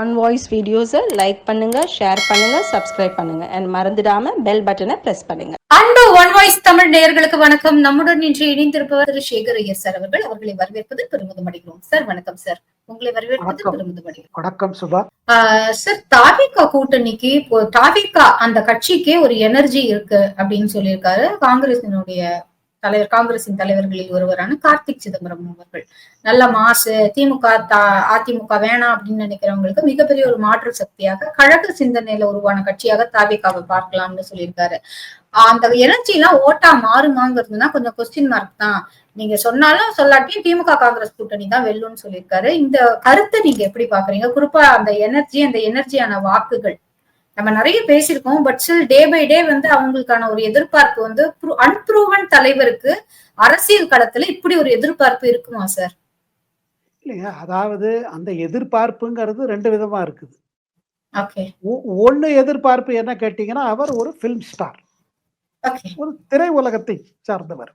On voice வீடியோஸை like பண்ணுங்க share பண்ணுங்க சப்ஸ்கிரைப் பண்ணுங்க. அண்ட் மறந்துடாம பெல் பட்டனை பிரஸ் பண்ணுங்க. அன்பு ஒன் வாய்ஸ் தமிழ் நேயர்களுக்கு வணக்கம். நம்முடன் இன்று இணைந்திருப்பவர் திரு சேகர் ஐயர் சார் அவர்கள். அவர்களை வரவேற்பது பெருமிதம் அடைகிறோம். சார் வணக்கம் சார். உங்களை வரவேற்பது. பெருமிதம் அடைகிறோம். வணக்கம் சுபா. ஆஹ் சார் தாவிகா கூட்டணிக்கு இப்போ தாவிகா அந்த கட்சிக்கே ஒரு எனர்ஜி இருக்கு அப்படின்னு சொல்லியிருக்காரு. காங்கிரசினுடைய தலைவர் காங்கிரசின் தலைவர்களில் ஒருவரான கார்த்திக் சிதம்பரம் அவர்கள். நல்ல மாசு திமுக தா- அதிமுக வேணாம் அப்படின்னு நினைக்கிறவங்களுக்கு மிகப்பெரிய ஒரு மாற்று சக்தியாக கழக சிந்தனையில உருவான கட்சியாக தாவிகாவை பார்க்கலாம்னு சொல்லியிருக்காரு. அந்த எனர்ஜி எல்லாம் ஓட்டா மாறுமாங்கிறதுனா கொஞ்சம் கொஸ்டின் மார்க் தான். நீங்க சொன்னாலும் சொல்லாட்டியும் திமுக காங்கிரஸ் கூட்டணி தான் வெல்லும்னு சொல்லியிருக்காரு. இந்த கருத்தை நீங்க எப்படி பாக்குறீங்க குறிப்பா அந்த எனர்ஜி அந்த எனர்ஜியான வாக்குகள் நம்ம நிறைய பேசியிருக்கோம் but still day by day வந்து அவங்களுக்கான ஒரு எதிர்பார்ப்பு வந்து அன்ப்ரூவன் தலைவருக்கு அரசியல் களத்துல இப்படி ஒரு எதிர்பார்ப்பு இருக்குமா சார் இல்லைங்க அதாவது அந்த எதிர்பார்ப்புங்கிறது ரெண்டு விதமா இருக்குது. ஓகே ஒ- ஒண்ணு எதிர்பார்ப்பு என்ன கேட்டீங்கன்னா அவர் ஒரு ஃபிலிம் ஸ்டார் ஒரு திரை உலகத்தை சார்ந்தவர்.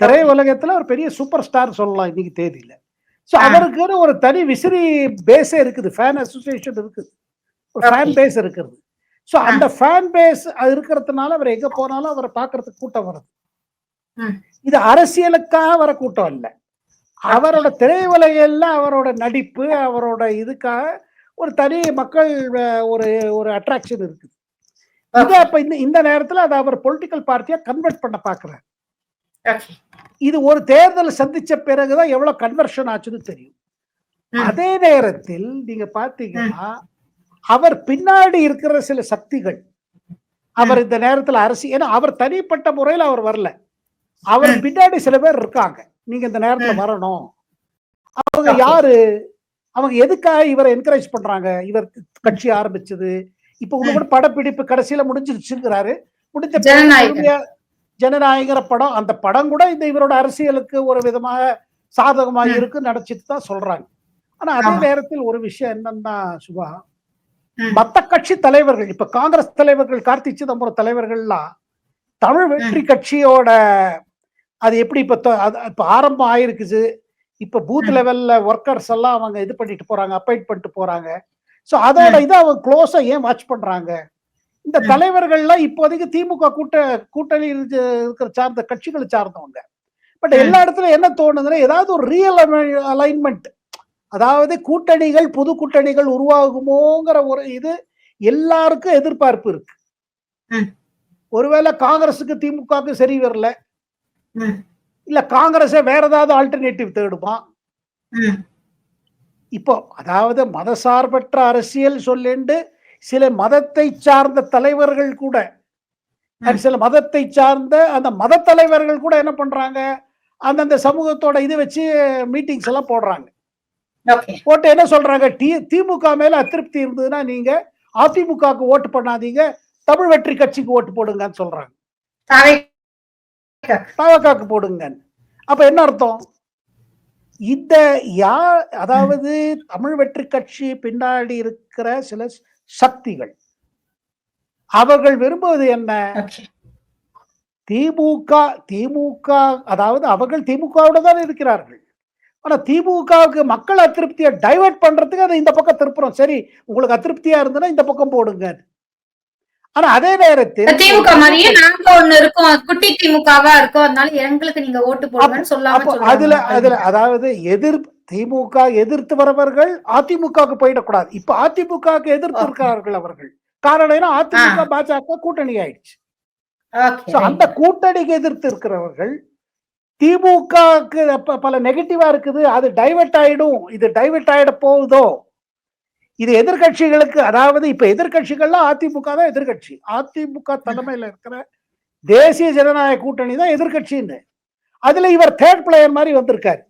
திரை உலகத்துல ஒரு பெரிய சூப்பர் ஸ்டார் சொல்லலாம் இன்னைக்கு தேதியில. ஸோ. அவருக்குன்னு ஒரு தனி விசிறி பேஸே இருக்குது ஃபேன் அசோசியேஷன் இருக்குது. ஒரு ஃபேன். பேஸ் இருக்கிறது. ஸோ அந்த ஃபேன் பேஸ் இருக்கிறதுனால அவர் எங்க போனாலும் அவரை பார்க்கறதுக்கு கூட்டம் வருது. இது அரசியலுக்காக வர கூட்டம் இல்லை. அவரோட திரையுலகில் அவரோட நடிப்பு அவரோட இதுக்காக ஒரு தனி மக்கள் ஒரு ஒரு அட்ராக்ஷன் இருக்குது. இது அப்ப இந்த இந்த நேரத்துல அதை அவர் பொலிட்டிக்கல் பார்ட்டியா கன்வெர்ட் பண்ண பாக்குறாரு இது ஒரு தேர்தல் சந்திச்ச பிறகுதான் எவ்வளவு கன்வர்ஷன் ஆச்சுன்னு தெரியும். அதே நேரத்தில் நீங்க பாத்தீங்கன்னா அவர் பின்னாடி இருக்கிற சில சக்திகள் அவர் இந்த நேரத்துல அரசு ஏன்னா அவர் தனிப்பட்ட முறையில் அவர் வரல அவர். பின்னாடி சில பேர் இருக்காங்க நீங்க இந்த நேரத்துல. வரணும் அவங்க. யாரு அவங்க எதுக்காக இவரை என்கரேஜ் பண்றாங்க இவர் கட்சி ஆரம்பிச்சது இப்ப உங்க கூட படப்பிடிப்பு கடைசியில முடிஞ்சிருச்சுங்கிறாரு முடிஞ்ச ஜனநாயகர படம் அந்த படம் கூட இந்த இவரோட அரசியலுக்கு ஒரு விதமாக சாதகமாக. இருக்கு நடச்சிட்டு தான் சொல்றாங்க ஆனா அதே. நேரத்தில் ஒரு விஷயம் என்னன்னா சுபா. மத்த கட்சி தலைவர்கள் இப்ப காங்கிரஸ் தலைவர்கள் கார்த்தி சிதம்பரம் தலைவர்கள்லாம் தமிழ் வெற்றி கட்சியோட அது எப்படி இப்ப இப்ப ஆரம்பம் ஆயிருக்குது. இப்ப பூத். லெவல்ல ஒர்க்கர்ஸ் எல்லாம் அவங்க இது பண்ணிட்டு போறாங்க அப்பாயிண்ட் பண்ணிட்டு போறாங்க. சோ அதோட இதை அவங்க க்ளோஸா ஏன் வாட்ச் பண்றாங்க? இந்த. தலைவர்கள்லாம் இப்போதைக்கு திமுக கூட்ட கூட்டணி இருக்கு- இருக்கிற சார்ந்த கட்சிகளை சார்ந்தவங்க. பட். எல்லா இடத்துலயும் என்ன தோணுதுன்னா ஏதாவது ஒரு ரியல் அலைன்மெண்ட் அதாவது கூட்டணிகள் புது கூட்டணிகள் உருவாகுமோங்கிற ஒரு இது எல்லாருக்கும் எதிர்பார்ப்பு இருக்கு. ஒருவேளை காங்கிரஸுக்கு திமுகவுக்கு சரி வரல. இல்ல காங்கிரஸே வேற ஏதாவது ஆல்டர்னேட்டிவ் தேடுமா. இப்போ அதாவது மதசார்பற்ற அரசியல் சொல்லிண்டு சில மதத்தை சார்ந்த தலைவர்கள் கூட சில மதத்தை சார்ந்த அந்த மத தலைவர்கள் கூட என்ன பண்றாங்க அந்தந்த சமூகத்தோட இது வச்சு மீட்டிங்ஸ் எல்லாம் போடுறாங்க போட்டு என்ன சொல்றாங்க? டி திமுக மேல அதிருப்தி இருந்ததுன்னா நீங்க அதிமுகவுக்கு ஓட்டு பண்ணாதீங்க. தமிழ் வெற்றி கட்சிக்கு ஓட்டு போடுங்கன்னு சொல்றாங்க. தாவே தவக்காக்கு போடுங்க அப்ப என்ன அர்த்தம்? இந்த யா அதாவது தமிழ் வெற்றி கட்சி பின்னாடி இருக்கிற சில சக்திகள் அவர்கள் விரும்புவது என்ன? திமுக திமுக அதாவது அவர்கள் திமுகவோட தான் இருக்கிறார்கள். ஆனா திமுகவுக்கு மக்கள் அதிருப்தியை டைவர்ட் பண்றதுக்கு அதை இந்த பக்கம் திருப்புறோம். சரி உங்களுக்கு அதிருப்தியா இருந்ததுன்னா இந்த பக்கம் போடுங்க. ஆனா அதே நேரத்தில் திமுக மாதிரியே நாங்க ஒண்ணு இருக்கோம். குட்டி திமுகவா இருக்கோம். அதனால எங்களுக்கு நீங்க ஓட்டு போடுங்கன்னு சொல்லாம அதுல. அதுல அதாவது எதிர் திமுக எதிர்த்து வரவர்கள் அதிமுகவுக்கு போயிடக்கூடாது. இப்ப அதிமுகவுக்கு எதிர்த்து. இருக்கிறார்கள் அவர்கள். காரணம் என்ன? அதிமுக பாஜக கூட்டணி ஆயிடுச்சு. அந்த கூட்டணிக்கு எதிர்த்து இருக்கிறவர்கள் திமுகவுக்கு பல நெகட்டிவா இருக்குது. அது டைவர்ட் ஆயிடும். இது டைவர்ட் ஆயிட போகுதோ? இது எதிர்க்கட்சிகளுக்கு அதாவது இப்ப எதிர்க்கட்சிகள்லாம் அதிமுக தான் எதிர்க்கட்சி அதிமுக தலைமையில இருக்கிற தேசிய ஜனநாயக கூட்டணி தான் எதிர்க்கட்சின்னு அதுல இவர் தேர்ட் பிளேயர் மாதிரி வந்திருக்காரு.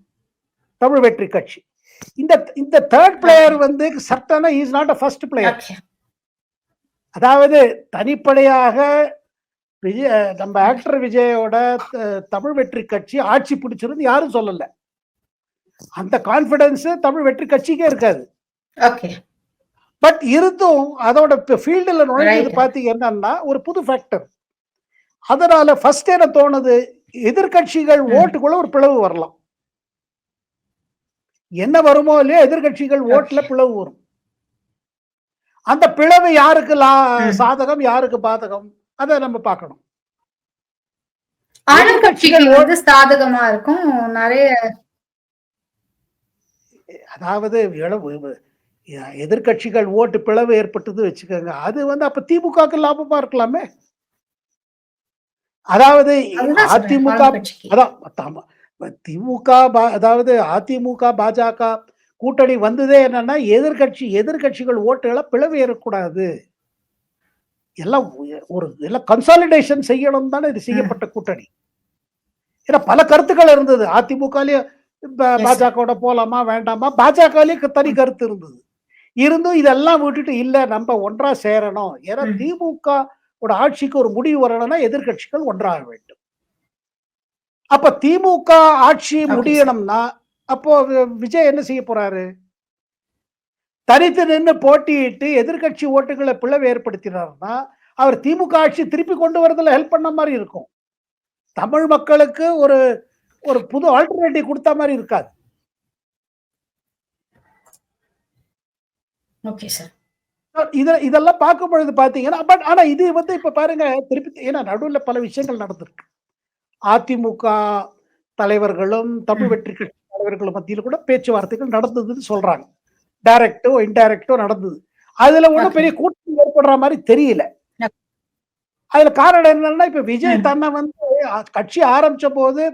தமிழ் வெற்றி கட்சி. இந்த இந்த தேர்ட் பிளேயர் வந்து சட்டனா is not a first player. அதாவது தனிப்படையாக விஜய் நம்ம ஆக்டர் விஜயோட தமிழ் வெற்றி கட்சி ஆட்சி பிடிச்சிருந்து யாரும் சொல்லல அந்த கான்பிடன்ஸ் தமிழ் வெற்றி கட்சிக்கே இருக்காது. பட் இருந்தும் அதோட ஃபீல்டில் நுழைஞ்சது. பார்த்தீங்க என்னன்னா ஒரு புது ஃபேக்டர் அதனால ஃபர்ஸ்ட் என்ன தோணுது எதிர்க்கட்சிகள் ம். ஓட்டுக்குள்ள ஒரு பிளவு வரலாம் என்ன வருமோ இல்லையோ எதிர்க்கட்சிகள் ஓட்டுல பிளவு வரும் அந்த பிளவு யாருக்கு. சாதகம் யாருக்கு பாதகம் அதை நம்ம பார்க்கணும். ஆளும் கட்சிகள் வந்து சாதகமா இருக்கும். நிறைய அதாவது எதிர்க்கட்சிகள் ஓட்டு பிளவு ஏற்பட்டது வச்சுக்கோங்க. அது வந்து அப்ப திமுகவுக்கு லாபமா இருக்கலாமே? அதாவது அதிமுக. அதான் தாம- திமுக அதாவது அதிமுக பாஜக கூட்டணி வந்ததே என்னன்னா எதிர்க்கட்சி எதிர்க்கட்சிகள் ஓட்டுகளை பிளவு ஏறக்கூடாது. எல்லாம் ஒரு எல்லாம் கன்சாலிடேஷன் செய்யணும் தானே இது செய்யப்பட்ட கூட்டணி. ஏன்னா பல கருத்துக்கள் இருந்தது. அதிமுகலயும் Yes. பாஜகவோட போலாமா வேண்டாமா? பாஜகலயும் தனி கருத்து இருந்தது. இருந்தும் இதெல்லாம் விட்டுட்டு இல்ல நம்ம ஒன்றா சேரணும். ஏன்னா. திமுக ஆட்சிக்கு ஒரு முடிவு வரணும்னா எதிர்க்கட்சிகள் ஒன்றாக வேண்டும். அப்ப திமுக ஆட்சி. முடியணும்னா அப்போ விஜய் என்ன செய்ய போறாரு? தனித்து நின்று போட்டியிட்டு எதிர்க்கட்சி ஓட்டுகளை பிளவு ஏற்படுத்தினார்னா அவர் திமுக ஆட்சி திருப்பி கொண்டு வரதுல ஹெல்ப் பண்ண மாதிரி இருக்கும். தமிழ் மக்களுக்கு ஒரு ஒரு புது ஆல்டர்னேட்டிவ் கொடுத்த மாதிரி இருக்காது. ஓகே சார் இத இதெல்லாம் பார்க்கும் பொழுது பாத்தீங்கன்னா பட் ஆனா இது வந்து இப்ப பாருங்க திருப்பி ஏன்னா நடுவுல பல விஷயங்கள் நடந்திருக்கு. அதிமுக தலைவர்களும் தமிழ். வெற்றி கட்சி தலைவர்களும் மத்தியில் கூட பேச்சுவார்த்தைகள் நடந்ததுன்னு சொல்றாங்க. டைரக்டோ இன்டைரக்டோ நடந்தது அதுல Okay. பெரிய கூட்டணி ஏற்படுற மாதிரி தெரியல. அதுல காரணம் என்னன்னா இப்ப விஜய் ம். தன்னை வந்து கட்சி ஆரம்பிச்ச போது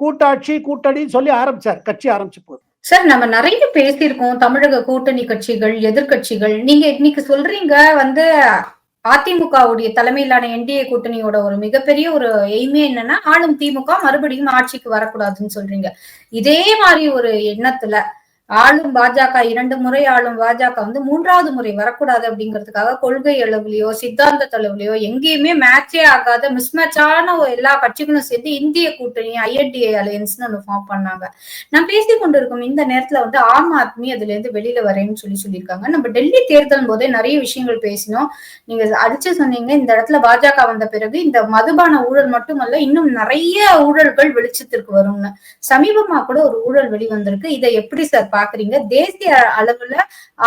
கூட்டாட்சி கூட்டணின்னு சொல்லி ஆரம்பிச்சார் கட்சி ஆரம்பிச்ச போது சார் நம்ம நிறைய பேசியிருக்கோம் தமிழக கூட்டணி கட்சிகள் எதிர்க்கட்சிகள் நீங்க இன்னைக்கு சொல்றீங்க வந்து அதிமுகவுடைய தலைமையிலான என்டிஏ கூட்டணியோட ஒரு மிகப்பெரிய ஒரு எய்மே என்னன்னா ஆளும் திமுக மறுபடியும் ஆட்சிக்கு வரக்கூடாதுன்னு சொல்றீங்க இதே மாதிரி ஒரு எண்ணத்துல ஆளும் பாஜக இரண்டு முறை ஆளும் பாஜக வந்து மூன்றாவது முறை வரக்கூடாது அப்படிங்கிறதுக்காக கொள்கை அளவுலயோ சித்தாந்த அளவுலயோ எங்கேயுமே மேட்சே ஆகாத மிஸ்மேட்சான எல்லா கட்சிகளும் சேர்ந்து இந்திய கூட்டணி ஐஎன்டிஏ அலையன்ஸ்னு ஒன்று ஃபார்ம் பண்ணாங்க. நான் பேசி கொண்டிருக்கும் இந்த நேரத்துல வந்து ஆம் ஆத்மி அதுல இருந்து வெளியில வரேன்னு சொல்லி சொல்லியிருக்காங்க. நம்ம டெல்லி தேர்தல் போதே நிறைய விஷயங்கள் பேசினோம். நீங்க அடிச்சு சொன்னீங்க இந்த இடத்துல பாஜக வந்த பிறகு இந்த மதுபான ஊழல் மட்டுமல்ல இன்னும் நிறைய ஊழல்கள் வெளிச்சத்திற்கு வரும்னு. சமீபமா கூட ஒரு ஊழல் வெளிவந்திருக்கு. இதை எப்படி சார் பாக்குறீங்க? தேசிய அளவுல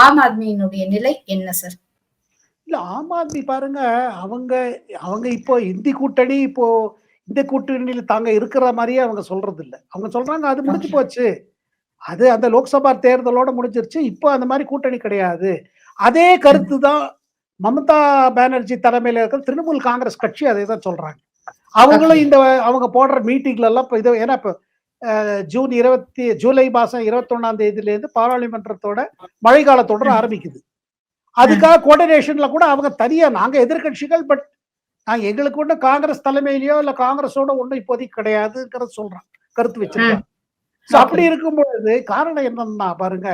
ஆம் ஆத்மியினுடைய நிலை என்ன சார் இல்ல ஆம் ஆத்மி பாருங்க அவங்க அவங்க இப்போ இந்தி கூட்டணி இப்போ இந்த கூட்டணியில தாங்க இருக்கிற மாதிரியே அவங்க சொல்றது இல்ல அவங்க சொல்றாங்க அது முடிஞ்சு போச்சு. அது அந்த லோக்சபா தேர்தலோட முடிஞ்சிருச்சு. இப்போ அந்த மாதிரி கூட்டணி கிடையாது. அதே கருத்து தான் மமதா பானர்ஜி தலைமையில இருக்கிற திரிணாமுல் காங்கிரஸ் கட்சி அதே தான் சொல்றாங்க. அவங்களும் இந்த அவங்க போடுற மீட்டிங்ல எல்லாம் இப்போ இதை ஏன்னா இப்போ ஜூன் இருபத்தி ஜூலை மாசம் இருபத்தொன்னாம் தேதியில இருந்து பாராளுமன்றத்தோட மழைக்கால தொடர். ஆரம்பிக்குது. அதுக்காக கோஆர்டினேஷன்ல கூட அவங்க தனியா நாங்க எதிர்க்கட்சிகள் பட் நாங்க எங்களுக்கு ஒண்ணு காங்கிரஸ் தலைமையிலயோ இல்ல காங்கிரஸோட ஒண்ணும் இப்போதைக்கு கிடையாதுங்கிறத சொல்றாங்க கருத்து வச்சிருக்காங்க So, அப்படி இருக்கும் பொழுது காரணம் என்னன்னா பாருங்க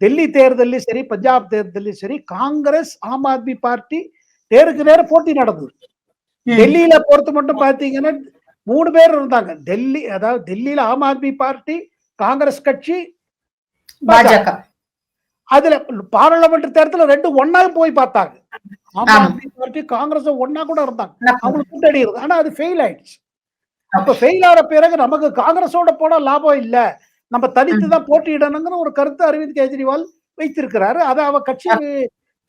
டெல்லி தேர்தலையும் சரி பஞ்சாப் தேர்தலையும் சரி காங்கிரஸ் ஆம் ஆத்மி பார்ட்டி நேருக்கு நேரம் போட்டி நடந்தது. டெல்லியில பொறுத்த மட்டும் பாத்தீங்கன்னா மூணு பேர் இருந்தாங்க. டெல்லி அதாவது டெல்லியில ஆம் ஆத்மி பார்ட்டி காங்கிரஸ் கட்சி பாஜக. அதுல பாராளுமன்ற தேர்தல ரெண்டு ஒண்ணா போய் பார்த்தாங்க. ஆம். ஆத்மி பார்ட்டி காங்கிரஸ் ஒண்ணா கூட இருந்தாங்க. அவங்களுக்கு கூட்டணி இருக்கு ஆனா அது ஃபெயில் ஆயிடுச்சு. அப்ப ஃபெயில் ஆன பிறகு நமக்கு காங்கிரஸோட போனா லாபம் இல்ல. நம்ம தனித்து தான் போட்டியிடணுங்கிற ஒரு கருத்து அரவிந்த் கெஜ்ரிவால் வைத்திருக்கிறாரு. அதை அவ கட்சி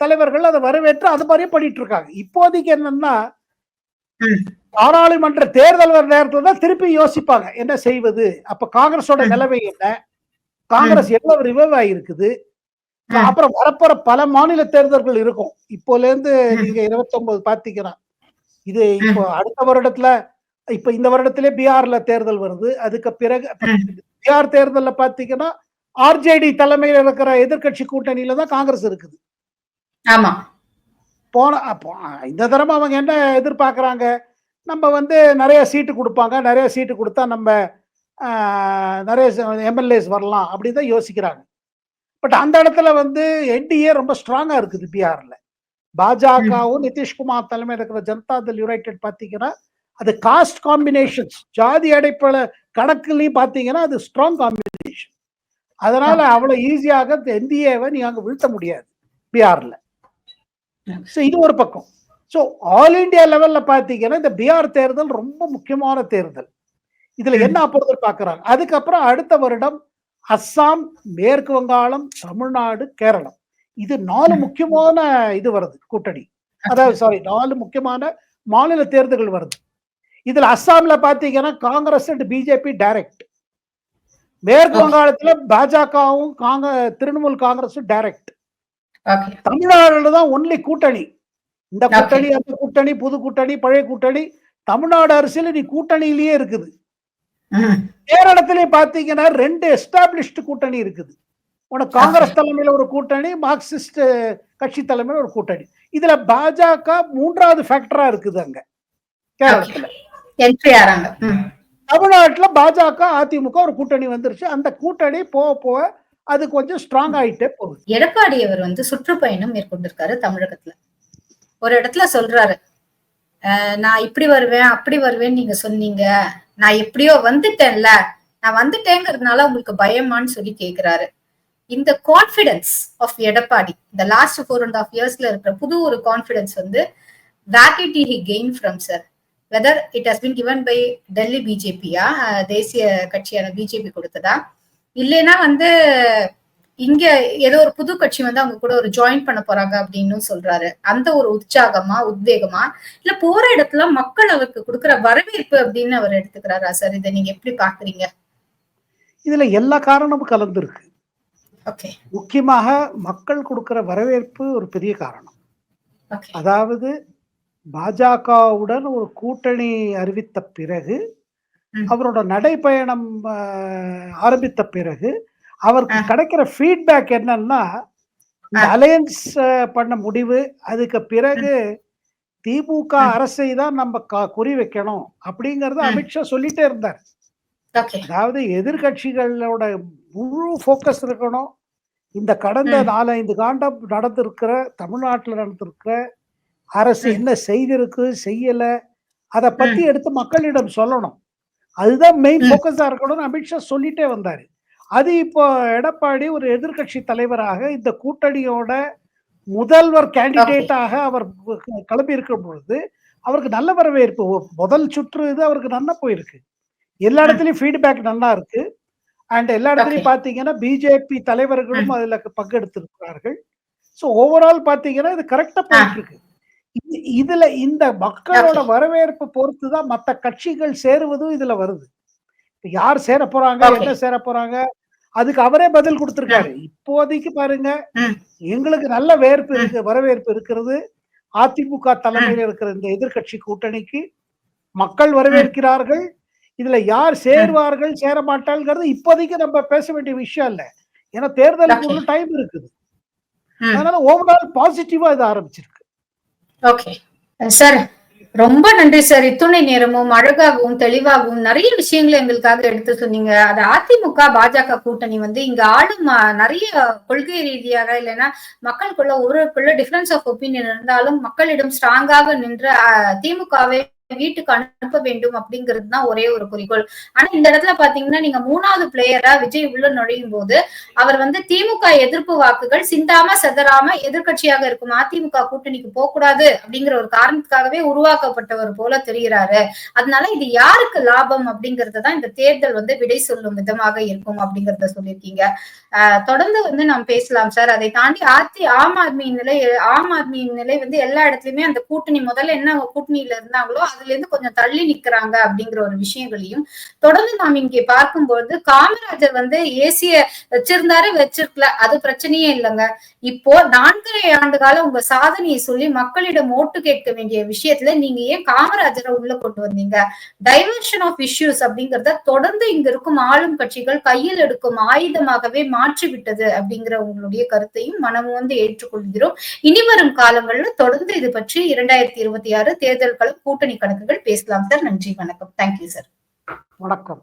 தலைவர்கள் அதை வரவேற்று அது மாதிரியே பண்ணிட்டு இருக்காங்க. இப்போதைக்கு என்னன்னா ம். பாராளுமன்ற தேர்தல் வர நேரத்துல தான் திருப்பி யோசிப்பாங்க என்ன செய்வது அப்ப காங்கிரஸோட. நிலைமை என்ன காங்கிரஸ் எவ்வளவு ரிவைவ் ஆயிருக்குது. அப்புறம் வரப்போற பல மாநில தேர்தல்கள் இருக்கும் இப்போல இருந்து. நீங்க இருபத்தி பாத்தீங்கன்னா இது இப்போ அடுத்த வருடத்துல இப்ப இந்த வருடத்திலே பீகார்ல தேர்தல் வருது அதுக்கு பிறகு. பீகார் தேர்தல்ல பாத்தீங்கன்னா ஆர்ஜேடி தலைமையில இருக்கிற எதிர்க்கட்சி கூட்டணியில தான் காங்கிரஸ் இருக்குது ஆமா போன இந்த தடவை அவங்க என்ன எதிர்பார்க்கறாங்க? நம்ம வந்து நிறைய சீட்டு கொடுப்பாங்க. நிறைய சீட்டு கொடுத்தா நம்ம நிறைய எம்எல்ஏஸ் வரலாம் அப்படின்னு தான் யோசிக்கிறாங்க. பட் அந்த இடத்துல வந்து என்டிஏ ரொம்ப ஸ்ட்ராங்கா இருக்குது பீகார்ல பாஜகவும் நிதிஷ்குமார் தலைமையில் இருக்கிற ஜனதா தள் யுனைடெட் பார்த்தீங்கன்னா அது காஸ்ட் காம்பினேஷன்ஸ். ஜாதி அடைப்பட கணக்குலையும் பார்த்தீங்கன்னா அது ஸ்ட்ராங் காம்பினேஷன். அதனால அவ்வளவு ஈஸியாக என்டிஏவை நீங்க அங்க வீழ்த்த முடியாது பீகார்ல ஸோ இது ஒரு பக்கம். ஸோ ஆல் இந்தியா லெவல்ல பார்த்தீங்கன்னா இந்த பீகார் தேர்தல் ரொம்ப முக்கியமான தேர்தல். இதுல. என்ன பொறுத்தர் பார்க்கறாங்க? அதுக்கப்புறம் அடுத்த வருடம் அஸ்ஸாம் மேற்கு வங்காளம் தமிழ்நாடு கேரளம். இது நாலு முக்கியமான இது வருது கூட்டணி. அதாவது சாரி நாலு முக்கியமான மாநில தேர்தல்கள் வருது. இதுல அஸ்ஸாம்ல பாத்தீங்கன்னா காங்கிரஸ் அண்ட் பிஜேபி டைரக்ட் மேற்கு. வங்காளத்துல பாஜகவும் காங்க திரிணாமுல் காங்கிரஸும் டைரக்ட் தமிழ்நாடுல தான் ஒன்லி கூட்டணி. இந்த. கூட்டணி அந்த கூட்டணி புது கூட்டணி பழைய கூட்டணி தமிழ்நாடு அரசியல் நீ கூட்டணியிலேயே இருக்குது. கேரளத்திலேயே பாத்தீங்கன்னா ரெண்டு எஸ்டாப்ளிஷ்டு கூட்டணி இருக்குது. உனக்கு காங்கிரஸ் தலைமையில ஒரு கூட்டணி மார்க்சிஸ்ட் கட்சி தலைமையில ஒரு கூட்டணி. இதுல பாஜக மூன்றாவது ஃபேக்டரா இருக்குது அங்க. கேரளத்துல. தமிழ்நாட்டுல பாஜக அதிமுக ஒரு கூட்டணி வந்துருச்சு. அந்த கூட்டணி போக போக அது கொஞ்சம் ஸ்ட்ராங் ஆயிட்டே போகுது. எடப்பாடி அவர் வந்து சுற்றுப்பயணம் மேற்கொண்டிருக்காரு தமிழகத்துல. ஒரு இடத்துல சொல்றாரு நான் இப்படி வருவேன் அப்படி வருவேன் நீங்க சொன்னீங்க. நான் எப்படியோ வந்துட்டேன்ல. நான் வந்துட்டேங்கிறதுனால உங்களுக்கு பயமான்னு சொல்லி கேக்குறாரு. இந்த கான்பிடன்ஸ் ஆஃப் எடப்பாடி இந்த லாஸ்ட் ஃபோர் அண்ட் ஆஃப் இயர்ஸ்ல இருக்கிற புது ஒரு கான்பிடன்ஸ் வந்து where he gain from sir whether it has been given by Delhi பிஜேபியா தேசிய கட்சியான பிஜேபி கொடுத்ததா? இல்லைன்னா வந்து இங்க ஏதோ ஒரு புது கட்சி வந்து அவங்க கூட ஒரு ஜாயின் பண்ண போறாங்க அப்படின்னு சொல்றாரு. அந்த ஒரு உற்சாகமா உத்வேகமா இல்ல போற இடத்துல மக்கள் அவருக்கு கொடுக்கிற வரவேற்பு அப்படின்னு அவர் எடுத்துக்கிறாரா சார்? இதை நீங்க எப்படி பாக்குறீங்க இதுல எல்லா காரணமும் கலந்துருக்கு. ஓகே. முக்கியமாக மக்கள் கொடுக்கிற வரவேற்பு ஒரு பெரிய காரணம். அதாவது பாஜகவுடன் ஒரு கூட்டணி அறிவித்த பிறகு. அவரோட நடைப்பயணம் ஆரம்பித்த பிறகு அவருக்கு. கிடைக்கிற ஃபீட்பேக் என்னன்னா. அலையன்ஸ் பண்ண முடிவு அதுக்கு பிறகு திமுக. அரசை தான் நம்ம குறி வைக்கணும் அப்படிங்கறத. அமித்ஷா சொல்லிட்டே இருந்தார் அதாவது எதிர்கட்சிகளோட முழு ஃபோக்கஸ் இருக்கணும் இந்த கடந்த. நாலஞ்சு காண்டம் நடந்திருக்கிற தமிழ்நாட்டில் நடந்திருக்கிற அரசு. என்ன செய்திருக்கு செய்யல அதை பத்தி எடுத்து மக்களிடம் சொல்லணும் அதுதான் மெயின். ஃபோக்கஸா இருக்கணும்னு அமித்ஷா சொல்லிட்டே வந்தாரு. அது இப்போ எடப்பாடி ஒரு எதிர்க்கட்சி தலைவராக இந்த கூட்டணியோட முதல்வர் கேண்டிடேட்டாக அவர் கிளம்பி இருக்கிற பொழுது அவருக்கு நல்ல வரவேற்பு. முதல் சுற்று இது அவருக்கு நல்லா போயிருக்கு. எல்லா. இடத்துலயும் ஃபீட்பேக் நல்லா இருக்கு. அண்ட் எல்லா இடத்துலயும். பாத்தீங்கன்னா பிஜேபி தலைவர்களும் அதுல பங்கெடுத்திருக்கிறார்கள். ஸோ ஓவரால் பாத்தீங்கன்னா இது கரெக்டா போயிட்டு இருக்கு இதுல இந்த மக்களோட. வரவேற்பு பொறுத்து தான் மற்ற கட்சிகள் சேருவதும் இதுல வருது. யார் சேர போறாங்க. என்ன சேர போறாங்க? அதுக்கு அவரே பதில் கொடுத்திருக்காரு. இப்போதைக்கு பாருங்க. எங்களுக்கு நல்ல வேர்ப்பு இருக்கு வரவேற்பு இருக்கிறது. அதிமுக தலைமையில் இருக்கிற இந்த எதிர்க்கட்சி கூட்டணிக்கு மக்கள் வரவேற்கிறார்கள். இதுல யார் சேருவார்கள் சேர மாட்டாள்ங்கிறது இப்போதைக்கு நம்ம பேச வேண்டிய விஷயம் இல்ல. ஏன்னா தேர்தலுக்கு. இன்னும் டைம் இருக்குது. அதனால ஓவரால் பாசிட்டிவா இது ஆரம்பிச்சிருக்கு ஓகே சார் ரொம்ப நன்றி சார் இத்துணை நேரமும் அழகாகவும் தெளிவாகவும் நிறைய விஷயங்களை எங்களுக்காக எடுத்து சொன்னீங்க. அது அதிமுக பாஜக கூட்டணி வந்து இங்க ஆளும் நிறைய கொள்கை ரீதியாக இல்லைன்னா மக்களுக்குள்ள ஒருவருக்குள்ள டிஃபரன்ஸ் ஆஃப் ஒப்பீனியன் இருந்தாலும் மக்களிடம் ஸ்ட்ராங்காக நின்ற அஹ், திமுகவை வீட்டுக்கு அனுப்ப வேண்டும் அப்படிங்கிறது தான் ஒரே ஒரு குறிக்கோள். ஆனா இந்த இடத்துல பாத்தீங்கன்னா நீங்க மூணாவது பிளேயரா விஜய் உள்ள நுழையும் போது அவர் வந்து திமுக எதிர்ப்பு வாக்குகள் சிந்தாம செதறாம எதிர்கட்சியாக இருக்கும் அதிமுக கூட்டணிக்கு போக கூடாது அப்படிங்கிற ஒரு காரணத்துக்காகவே உருவாக்கப்பட்டவர் போல தெரிகிறாரு. அதனால இது யாருக்கு லாபம் அப்படிங்கறத தான் இந்த தேர்தல் வந்து விடை சொல்லும் விதமாக இருக்கும் அப்படிங்கறத சொல்லியிருக்கீங்க. ஆஹ் தொடர்ந்து வந்து நாம் பேசலாம் சார். அதை தாண்டி ஆத்தி ஆம் ஆத்மியின் நிலை ஆம் ஆத்மியின் நிலை வந்து எல்லா இடத்துலயுமே அந்த கூட்டணி முதல்ல என்ன கூட்டணியில இருந்தாங்களோ அதுல இருந்து கொஞ்சம் தள்ளி நிக்கிறாங்க அப்படிங்கிற ஒரு விஷயங்களையும் தொடர்ந்து நாம் இங்கே பார்க்கும்போது காமராஜர் வந்து ஏசிய வச்சிருந்தாரு வச்சிருக்கல. அது பிரச்சனையே இல்லைங்க. இப்போ நான்கரை ஆண்டு காலம் உங்க சாதனையை சொல்லி மக்களிடம் ஓட்டு கேட்க வேண்டிய விஷயத்துல நீங்க ஏன் காமராஜரை உள்ள கொண்டு வந்தீங்க? டைவர்ஷன் ஆஃப் இஷ்யூஸ் அப்படிங்கறத தொடர்ந்து இங்க இருக்கும் ஆளும் கட்சிகள் கையில் எடுக்கும் ஆயுதமாகவே மாற்றி விட்டது அப்படிங்கிற உங்களுடைய கருத்தையும் மனமும் வந்து ஏற்றுக்கொள்கிறோம். இனி வரும் காலங்கள்ல தொடர்ந்து இது பற்றி இரண்டாயிரத்தி இருபத்தி ஆறு தேர்தல்களும் கூட்டணி கணக்குகள் பேசலாம் சார். நன்றி வணக்கம். தேங்க்யூ சார் வணக்கம்.